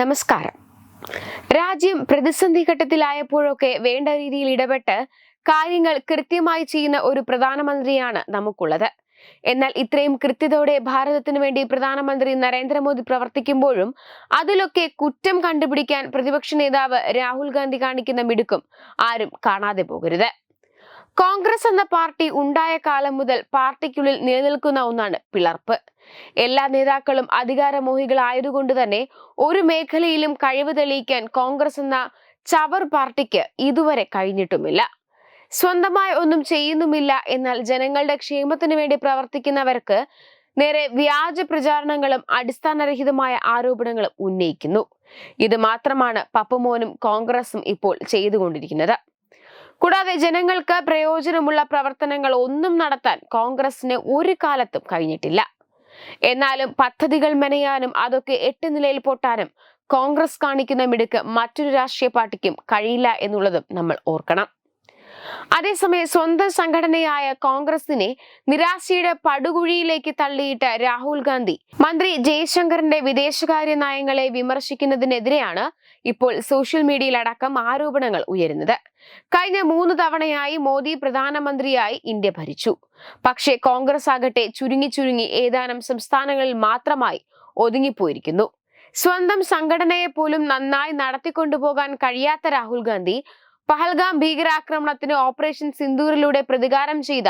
നമസ്കാരം. രാജ്യം പ്രതിസന്ധി ഘട്ടത്തിലായപ്പോഴൊക്കെ വേണ്ട രീതിയിൽ ഇടപെട്ട് കാര്യങ്ങൾ കൃത്യമായി ചെയ്യുന്ന ഒരു പ്രധാനമന്ത്രിയാണ് നമുക്കുള്ളത്. എന്നാൽ ഇത്രയും കൃത്യതയോടെ ഭാരതത്തിന് വേണ്ടി പ്രധാനമന്ത്രി നരേന്ദ്രമോദി പ്രവർത്തിക്കുമ്പോഴും അതിലൊക്കെ കുറ്റം കണ്ടുപിടിക്കാൻ പ്രതിപക്ഷ നേതാവ് രാഹുൽ ഗാന്ധി കാണിക്കുന്ന മിടുക്കും ആരും കാണാതെ പോകരുത്. കോൺഗ്രസ് എന്ന പാർട്ടി ഉണ്ടായ കാലം മുതൽ പാർട്ടിക്കുള്ളിൽ നിലനിൽക്കുന്ന ഒന്നാണ് പിളർപ്പ്. എല്ലാ നേതാക്കളും അധികാരമോഹികളായതുകൊണ്ട് തന്നെ ഒരു മേഖലയിലും കഴിവ് തെളിയിക്കാൻ കോൺഗ്രസ് എന്ന ചവർ പാർട്ടിക്ക് ഇതുവരെ കഴിഞ്ഞിട്ടുമില്ല. സ്വന്തമായി ഒന്നും ചെയ്യുന്നുമില്ല എന്നാൽ ജനങ്ങളുടെ ക്ഷേമത്തിനു വേണ്ടി പ്രവർത്തിക്കുന്നവർക്ക് നേരെ വ്യാജ പ്രചാരണങ്ങളും അടിസ്ഥാനരഹിതമായ ആരോപണങ്ങളും ഉന്നയിക്കുന്നു. ഇത് മാത്രമാണ് പപ്പുമോനും കോൺഗ്രസും ഇപ്പോൾ ചെയ്തുകൊണ്ടിരിക്കുന്നത്. കൂടാതെ ജനങ്ങൾക്ക് പ്രയോജനമുള്ള പ്രവർത്തനങ്ങൾ ഒന്നും നടത്താൻ കോൺഗ്രസിന് ഒരു കാലത്തും കഴിഞ്ഞിട്ടില്ല. എന്നാലും പദ്ധതികൾ മെനയാനും അതൊക്കെ എട്ട് നിലയിൽ പൊട്ടാനും കോൺഗ്രസ് കാണിക്കുന്ന മിടുക്ക് മറ്റൊരു രാഷ്ട്രീയ പാർട്ടിക്കും കഴിയില്ല എന്നുള്ളതും നമ്മൾ ഓർക്കണം. അതേസമയം സ്വന്തം സംഘടനയായ കോൺഗ്രസിനെ നിരാശയുടെ പടുകുഴിയിലേക്ക് തള്ളിയിട്ട രാഹുൽ ഗാന്ധി. മന്ത്രി ജയശങ്കറിന്റെ വിദേശകാര്യ നയങ്ങളെ വിമർശിക്കുന്നതിനെതിരെയാണ് ഇപ്പോൾ സോഷ്യൽ മീഡിയയിലടക്കം ആരോപണങ്ങൾ ഉയരുന്നത്. കഴിഞ്ഞ മൂന്ന് തവണയായി മോദി പ്രധാനമന്ത്രിയായി ഇന്ത്യ ഭരിച്ചു. പക്ഷേ കോൺഗ്രസ് ആകട്ടെ ചുരുങ്ങി ചുരുങ്ങി ഏതാനും സംസ്ഥാനങ്ങളിൽ മാത്രമായി ഒതുങ്ങിപ്പോയിരിക്കുന്നു. സ്വന്തം സംഘടനയെ പോലും നന്നായി നടത്തിക്കൊണ്ടുപോകാൻ കഴിയാത്ത രാഹുൽ ഗാന്ധി പഹൽഗാം ഭീകരാക്രമണത്തിന് ഓപ്പറേഷൻ സിന്ദൂറിലൂടെ പ്രതികാരം ചെയ്ത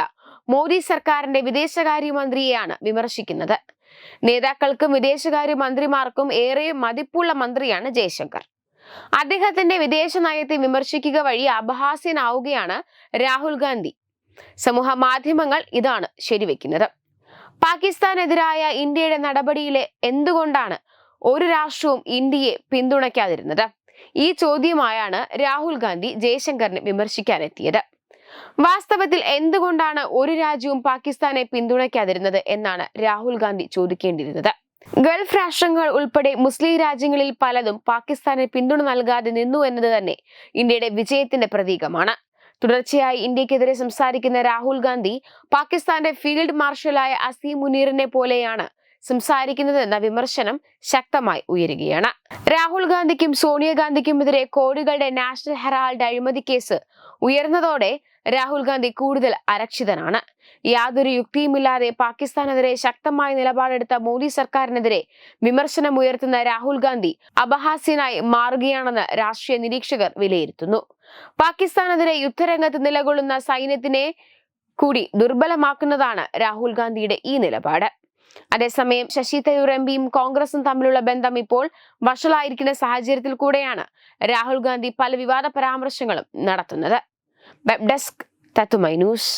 മോദി സർക്കാരിന്റെ വിദേശകാര്യമന്ത്രിയെയാണ് വിമർശിക്കുന്നത്. നേതാക്കൾക്കും വിദേശകാര്യ മന്ത്രിമാർക്കും ഏറെ മതിപ്പുള്ള മന്ത്രിയാണ് ജയശങ്കർ. അദ്ദേഹത്തിന്റെ വിദേശ നയത്തെ വിമർശിക്കുക വഴി അപഹാസ്യനാവുകയാണ് രാഹുൽ ഗാന്ധി. സമൂഹ മാധ്യമങ്ങൾ ഇതാണ് ശരിവെക്കുന്നത്. പാകിസ്ഥാനെതിരായ ഇന്ത്യയുടെ നടപടിയിലെ എന്തുകൊണ്ടാണ് ഒരു രാഷ്ട്രവും ഇന്ത്യയെ പിന്തുണയ്ക്കാതിരുന്നത്? ഈ ചോദ്യമായാണ് രാഹുൽ ഗാന്ധി ജയശങ്കറിനെ വിമർശിക്കാനെത്തിയത്. വാസ്തവത്തിൽ എന്തുകൊണ്ടാണ് ഒരു രാജ്യവും പാകിസ്ഥാനെ പിന്തുണയ്ക്കാതിരുന്നത് എന്നാണ് രാഹുൽ ഗാന്ധി ചോദിക്കേണ്ടിയിരുന്നത്. ഗൾഫ് രാഷ്ട്രങ്ങൾ ഉൾപ്പെടെ മുസ്ലിം രാജ്യങ്ങളിൽ പലതും പാകിസ്ഥാനെ പിന്തുണ നൽകാതെ നിന്നു എന്നത് തന്നെ ഇന്ത്യയുടെ വിജയത്തിന്റെ പ്രതീകമാണ്. തുടർച്ചയായി ഇന്ത്യക്കെതിരെ സംസാരിക്കുന്ന രാഹുൽ ഗാന്ധി പാകിസ്ഥാന്റെ ഫീൽഡ് മാർഷലായ അസീം മുനീറിനെ പോലെയാണ് സംസാരിക്കുന്നതെന്ന വിമർശനം ശക്തമായി ഉയരുകയാണ്. രാഹുൽ ഗാന്ധിക്കും സോണിയാഗാന്ധിക്കുമെതിരെ കോടികളുടെ നാഷണൽ ഹെറാൾഡ് അഴിമതി കേസ് ഉയർന്നതോടെ രാഹുൽ ഗാന്ധി കൂടുതൽ അരക്ഷിതനാണ്. യാതൊരു യുക്തിയുമില്ലാതെ പാകിസ്ഥാനെതിരെ ശക്തമായ നിലപാടെടുത്ത മോദി സർക്കാരിനെതിരെ വിമർശനം ഉയർത്തുന്ന രാഹുൽ ഗാന്ധി അപഹാസ്യനായി മാറുകയാണെന്ന് രാഷ്ട്രീയ നിരീക്ഷകർ വിലയിരുത്തുന്നു. പാകിസ്ഥാനെതിരെ യുദ്ധരംഗത്ത് നിലകൊള്ളുന്ന സൈന്യത്തിനെ കൂടി ദുർബലമാക്കുന്നതാണ് രാഹുൽ ഗാന്ധിയുടെ ഈ നിലപാട്. അതേസമയം ശശി തരൂർ എം പിയും കോൺഗ്രസും തമ്മിലുള്ള ബന്ധം ഇപ്പോൾ വഷളായിരിക്കുന്ന സാഹചര്യത്തിൽ കൂടെയാണ് രാഹുൽ ഗാന്ധി പല വിവാദ പരാമർശങ്ങളും നടത്തുന്നത്. വെബ് ഡെസ്ക് തത്തുമൈ ന്യൂസ്.